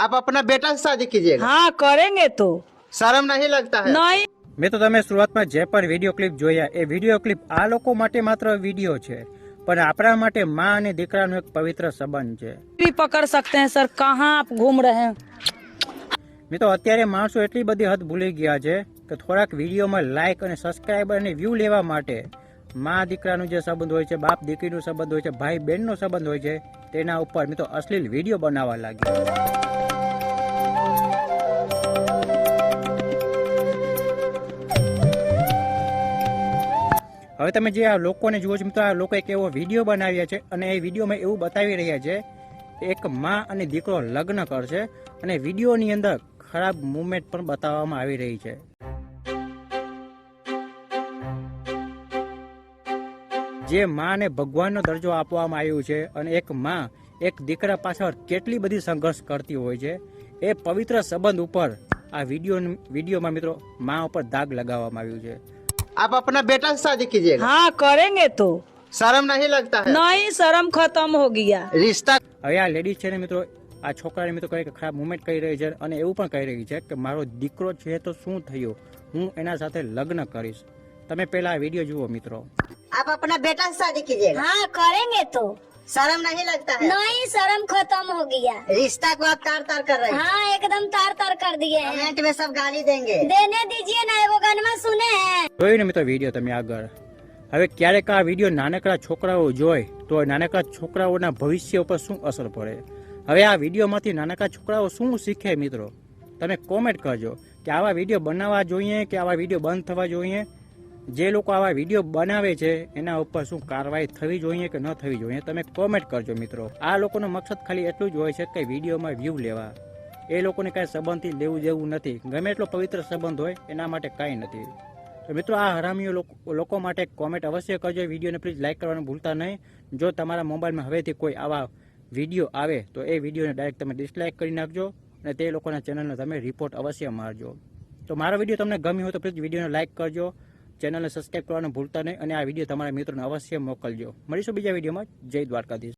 आप अपना बेटा से शादी कीजिएगा हाँ करेंगे तो शर्म नहीं लगता है नहीं મેં તો તમે શરૂઆતમાં જે પણ વિડીયો ક્લિપ જોયા એ વિડીયો ક્લિપ આ લોકો માટે માત્ર વિડીયો છે પણ આપણા માટે માં અને દીકરાનો એક પવિત્ર સંબંધ છે भी पकड़ सकते हैं सर कहाँ आप घूम रहे हैं મિત્રો અત્યારે માણસો એટલી બધી હદ ભૂલી ગયા છે કે થોડાક વિડીયોમાં લાઇક અને સબસ્ક્રાઈબર અને વ્યૂ લેવા માટે મા દીકરાનો જે સંબંધ હોય છે બાપ દીકરીનો સંબંધ હોય છે ભાઈ બહેનનો સંબંધ હોય છે તેના ઉપર મિત્રો અશ્લીલ વિડીયો બનાવવા લાગ્યા હવે તમે જે આ લોકોને જુઓ છો મિત્રો, આ લોકો એક એવો વીડિયો બનાવ્યા છે અને એ વિડીયોમાં એવું બતાવી રહ્યા છે એક માં અને દીકરો લગ્ન કરશે અને વિડીયોની અંદર ખરાબ મુવમેન્ટ પણ બતાવવામાં આવી રહી છે. જે માને ભગવાનનો દરજ્જો આપવામાં આવ્યો છે અને એક માં એક દીકરા પાછળ કેટલી બધી સંઘર્ષ કરતી હોય છે, એ પવિત્ર સંબંધ ઉપર આ વીડિયો વિડીયોમાં મિત્રો માં ઉપર દાગ લગાવવામાં આવ્યું છે. आप अपना बेटा से शादी कीजिएगा हाँ करेंगे तो शर्म नहीं लगता है नहीं शर्म खत्म हो गया रिश्ता હવે આ લેડીઝ છે ને મિત્રો આ છોકરાને મિત્રો કંઈક ખરાબ મુવમેન્ટ કહી રહી છે અને એવું પણ કહી રહી છે કે મારો દીકરો છે તો શું થયું હું એના સાથે લગ્ન કરીશ તમે પહેલા આ વિડીયો જુઓ મિત્રો आप अपना बेटा से शादी कीजिएगा हाँ करेंगे तो शर्म नहीं लगता है नहीं शर्म खत्म हो गया रिश्ता को आप तार तार कर रहे हैं हाँ एकदम तार तार कर दिए हैं कमेंट में सब गाली देंगे देने दीजिए ना वो गनमा सुने हैं જોયું ને મિત્રો વિડીયો તમે આગળ હવે ક્યારેક આ વિડીયો નાનકડા છોકરાઓ જોઈ તો નાનકડા છોકરાઓના ભવિષ્ય ઉપર શું અસર પડે હવે આ વિડીયોમાંથી નાનકડા છોકરાઓ શું શીખે મિત્રો તમે કોમેન્ટ કરજો કે આવા વિડીયો બનાવવા જોઈએ કે આવા વિડીયો બંધ થવા જોઈએ જે લોકો આવા વીડિયો બનાવે છે, એના ઉપર શું કાર્યવાહી થવી જોઈએ કે ન થવી જોઈએ તમે કોમેન્ટ કરજો મિત્રો. આ લોકોનો મકસદ ખાલી એટલું જ હોય છે કે વિડીયોમાં વ્યૂ લેવા. એ લોકોને કાંઈ સંબંધથી લેવું દેવું નથી. ગમે એટલો પવિત્ર સંબંધ હોય, એના માટે કાંઈ નથી. તો મિત્રો, આ હરામીઓ લોકો માટે કોમેન્ટ અવશ્ય કરજો. વિડીયોને પ્લીઝ લાઇક કરવાનું ભૂલતા નહીં. જો તમારા મોબાઈલમાં હવેથી કોઈ આવા વીડિયો આવે, તો એ વિડીયોને ડાયરેક્ટ તમે ડિસલાઇક કરી નાખજો અને તે લોકોના ચેનલને તમે રિપોર્ટ અવશ્ય મારજો. તો મારો વીડિયો તમને ગમ્યો હોય તો પ્લીઝ વિડીયોને લાઇક કરજો. ચેનલને સબસ્ક્રાઈબ કરવાનું ભૂલતા નહીં અને આ વીડિયો તમારા મિત્રોને અવશ્ય મોકલજો. મળીશું બીજા વિડીયોમાં. જય દ્વારકાધીશ.